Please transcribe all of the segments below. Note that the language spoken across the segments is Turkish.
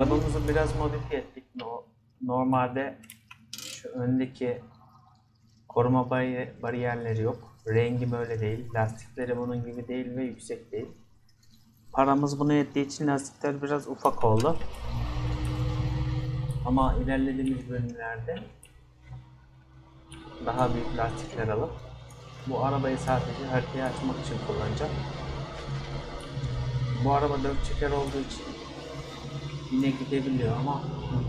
Arabamızı biraz modifiye ettik. No- Normalde şu öndeki koruma bari- bariyerleri yok. Rengi böyle değil. Lastikleri bunun gibi değil ve yüksek değil. Paramız buna yettiği için lastikler biraz ufak oldu. Ama ilerlediğimiz bölümlerde daha büyük lastikler alıp bu arabayı sadece haritayı açmak için kullanacağım. Bu araba dört çeker olduğu için yine gidebiliyor ama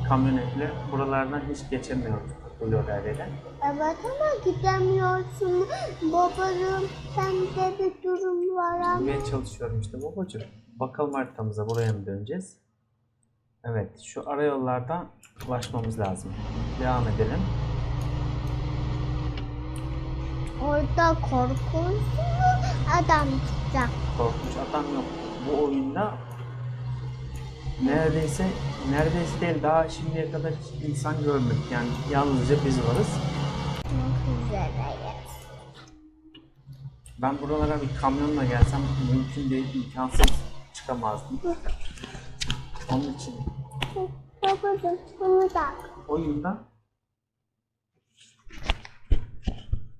kamyonetle buralardan hiç geçemiyor takılıyor yere. Evet ama gidemiyorsun babacığım. Sende bir durum var ama. Gitmeye çalışıyorum işte babacığım. Bakalım haritamıza buraya mı döneceğiz? Evet şu ara yollardan ulaşmamız lazım. Devam edelim. Orada korkunç adam çıkacak. Korkunç adam yok. Bu oyunda neredeyse neredeyse değil daha şimdiye kadar hiç insan görmedik. Yani yalnızca biz varız. Çok üzereyiz. Ben buralara bir kamyonla gelsem mümkün değil, imkansız çıkamazdım. Onun için Babacığım bunu tak. oyunda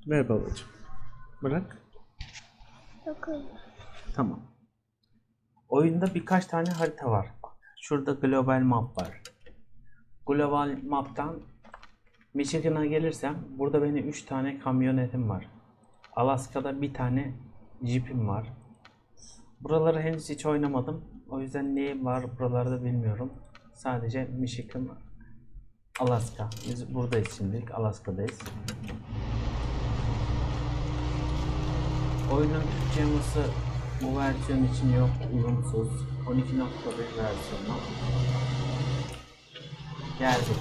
Ver babacığım. Bırak. Bakın. Tamam. Oyunda birkaç tane harita var. Şurada global map var. Global map'tan Michigan'a gelirsem burada benim 3 tane kamyonetim var. Alaska'da bir tane jeep'im var. Buraları henüz hiç oynamadım. O yüzden ne var buralarda bilmiyorum. Sadece Michigan, Alaska. Biz buradayız şimdilik. Alaska'dayız. Oyunun Türkçe bu versiyon için yok. Uyumsuz. 12.1 versiyonu. Geldik.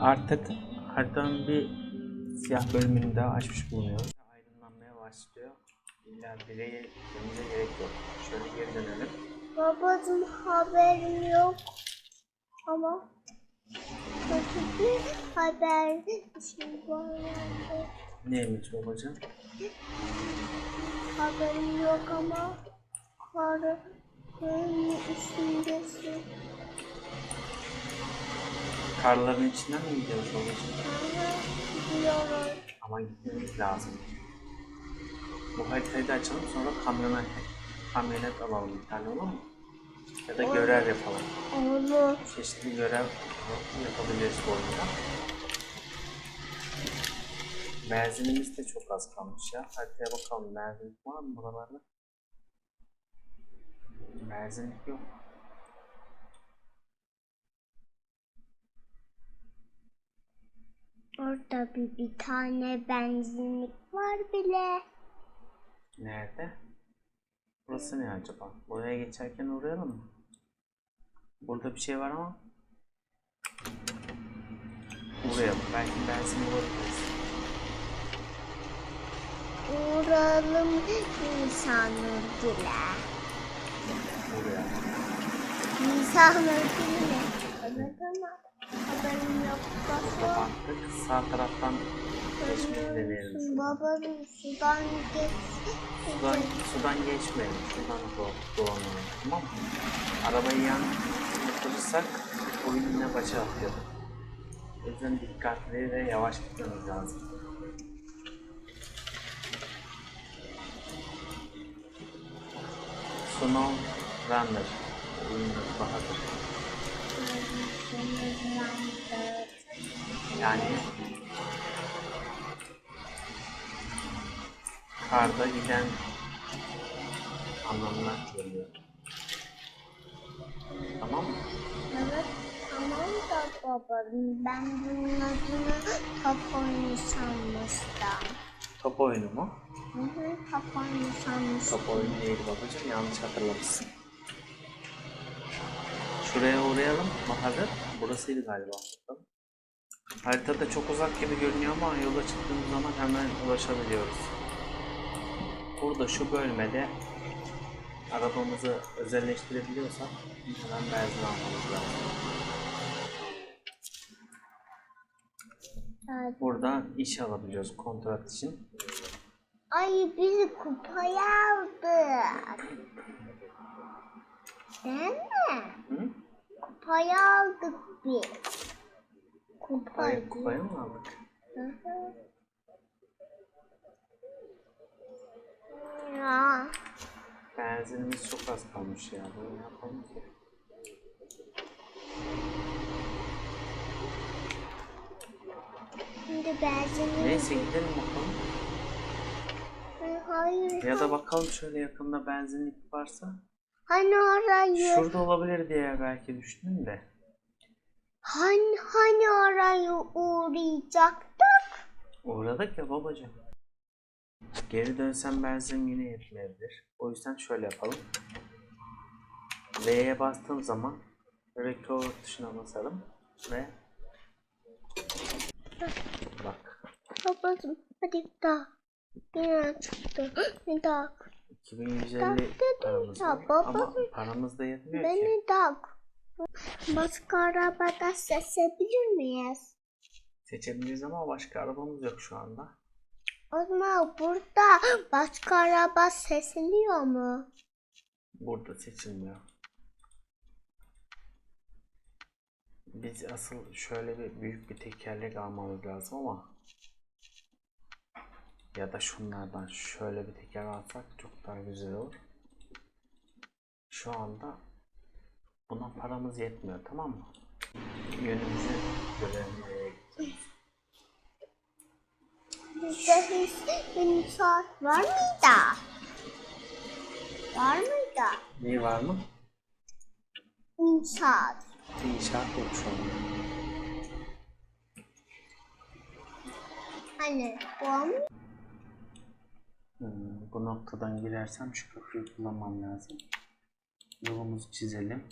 Artık haritanın bir siyah bölümünü daha açmış bulunuyoruz. Aydınlanmaya başlıyor. İlla direğe gitmemize gerek yok. Şöyle geri dönelim. Babacığım haberim yok. Ama kötü bir haber şey var yani. Neymiş babacığım? Haberim yok ama karın üstündesin. Karların içinden mi gidiyoruz babacığım? Ama gidiyoruz. Ama gitmemiz lazım. Bu haritayı da açalım sonra kamyonet, kamyonet alalım bir tane olur mu? Ya da görev yapalım. Olur. Çeşitli görev yapabiliriz bu oyunda. Benzinimiz de çok az kalmış ya. Haritaya bakalım benzin var mı buralarda? Benzinlik yok. Orada bir, bir tane benzinlik var bile. Nerede? Burası ne acaba? Buraya geçerken uğrayalım mı? Burada bir şey var ama. Uğrayalım. Belki benzin bulabiliriz. Uğralım insanlık dile. Uğrayalım. İnsanlık dile. Evet ama haberim yok. Baktık sağ taraftan geçmeyi deneyelim. Babam sudan geç. Sudan, sudan geçmeyelim. Şuradan do dolanalım. Tamam mı? Arabayı yan yatırırsak oyun yine başa atıyor. O yüzden dikkatli ve yavaş gitmemiz lazım. Snow Runner. Oyunun adı Bahadır. Yani karda giden anlamına geliyor. Tamam mı? Evet tamam da baba ben bunun adını top oyunu sanmıştım. Top oyunu mu? Hı hı top oyunu sanmıştım. Top oyunu değil babacığım yanlış hatırlamışsın. Şuraya uğrayalım Bahadır. Burasıydı galiba. Haritada çok uzak gibi görünüyor ama yola çıktığımız zaman hemen ulaşabiliyoruz. Burada şu bölmede arabamızı özelleştirebiliyorsak hemen benzin almamız lazım. Evet. Buradan iş alabiliyoruz kontrat için. Ay bizi kupaya aldı. Değil mi? Hı? Kupayı aldık biz. Kupayı. Kupayı, kupayı mı aldık? Hı hı. Ya. Benzinimiz çok az kalmış ya. Bunu ne yapalım ki? Şimdi benzin. Neyse gidelim bakalım. Hayır. Ya da bakalım şöyle yakında benzinlik varsa. Hani orayı. Şurada olabilir diye belki düşündüm de. Hani, hani orayı uğrayacaktık? Uğradık ya babacığım. Geri dönsem benzin yine yetmeyebilir. O yüzden şöyle yapalım. L'ye bastığım zaman record tuşuna basarım ve bak Babacım hadi daha. Yine çıktı. Bir daha. 2150 paramız ya, baba. ama paramız da yetmiyor ki. Beni tak. Başka arabada seçebilir miyiz? Seçebiliriz ama başka arabamız yok şu anda. O zaman burada başka araba seçiliyor mu? Burada seçilmiyor. Biz asıl şöyle bir büyük bir tekerlek almamız lazım ama ya da şunlardan şöyle bir teker alsak çok daha güzel olur. Şu anda buna paramız yetmiyor tamam mı? Yönümüzü görelim nereye gideceğiz. Bizde hiç inşaat var mıydı? Var mıydı? Ne var mı? İnşaat. İnşaat yok şu anda. Hani var mı? Hmm, bu noktadan girersem şu köprüyü kullanmam lazım. Yolumuzu çizelim.